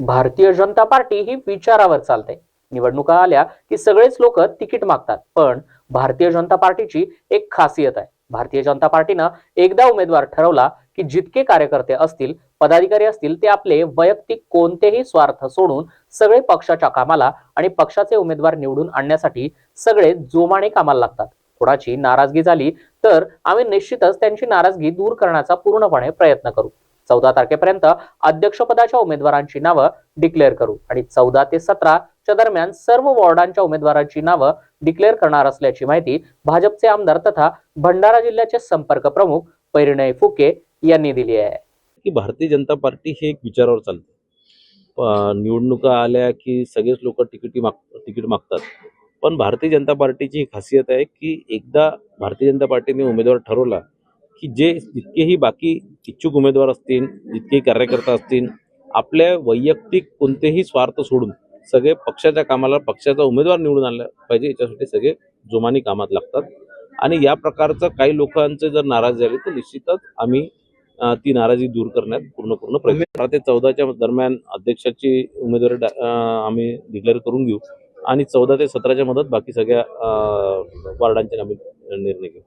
Bharatiya Janata party ही विचारावर चालते. निवडणुका आल्या की सगळेच लोक तिकीट मागतात पण भारतीय जनता पार्टीची एक खासियत आहे. भारतीय जनता पार्टीनं एकदा उमेदवार ठरवला की जितके कार्यकर्ते असतील पदाधिकारी असतील ते आपले वैयक्तिक कोणतेही स्वार्थ सोडून सगळे पक्षाच्या कामाला आणि पक्षाचे उमेदवार निवडून आणण्यासाठी सगळे जोमाने कामाला लागतात. कोणाची नाराजगी झाली तर आम्ही निश्चितच त्यांची नाराजगी दूर करण्याचा पूर्णपणे प्रयत्न करू. चौदा तारखेपर्यंत अध्यक्षपदाच्या उमेदवारांची नावं डिक्लेअर करू. आणि चौदा ते सतराच्या दरम्यान सर्व वॉर्डांच्या उमेदवारांची नावं डिक्लेअर करणार असल्याची माहिती भाजपचे आमदार तथा भंडारा जिल्ह्याचे संपर्क प्रमुख परिणय फुके यांनी दिली आहे. की भारतीय जनता पार्टी हे एक विचारावर चालते. निवडणुका आल्या की सगळेच लोक तिकिटी माग तिकीट मागतात. पण भारतीय जनता पार्टीची खासियत आहे की एकदा भारतीय जनता पार्टीने उमेदवार ठरवला की जे जितकेही बाकी इच्छुक उमेदवार असतील जितकेही कार्यकर्ता असतील आपल्या वैयक्तिक कोणतेही स्वार्थ सोडून सगळे पक्षाच्या कामाला पक्षाचा उमेदवार निवडून आणला पाहिजे याच्यासाठी सगळे जोमाने कामात लागतात. आणि या प्रकारचं काही लोकांचे जर नाराज झाले तर निश्चितच आम्ही ती नाराजी दूर करण्यात पूर्ण पूर्ण प्रयत्न अठरा ते चौदाच्या दरम्यान अध्यक्षाची उमेदवारी डा- आम्ही डिक्लेअर करून घेऊ. आणि चौदा ते सतराच्या मदत बाकी सगळ्या वार्डांचे आम्ही निर्णय घेऊ.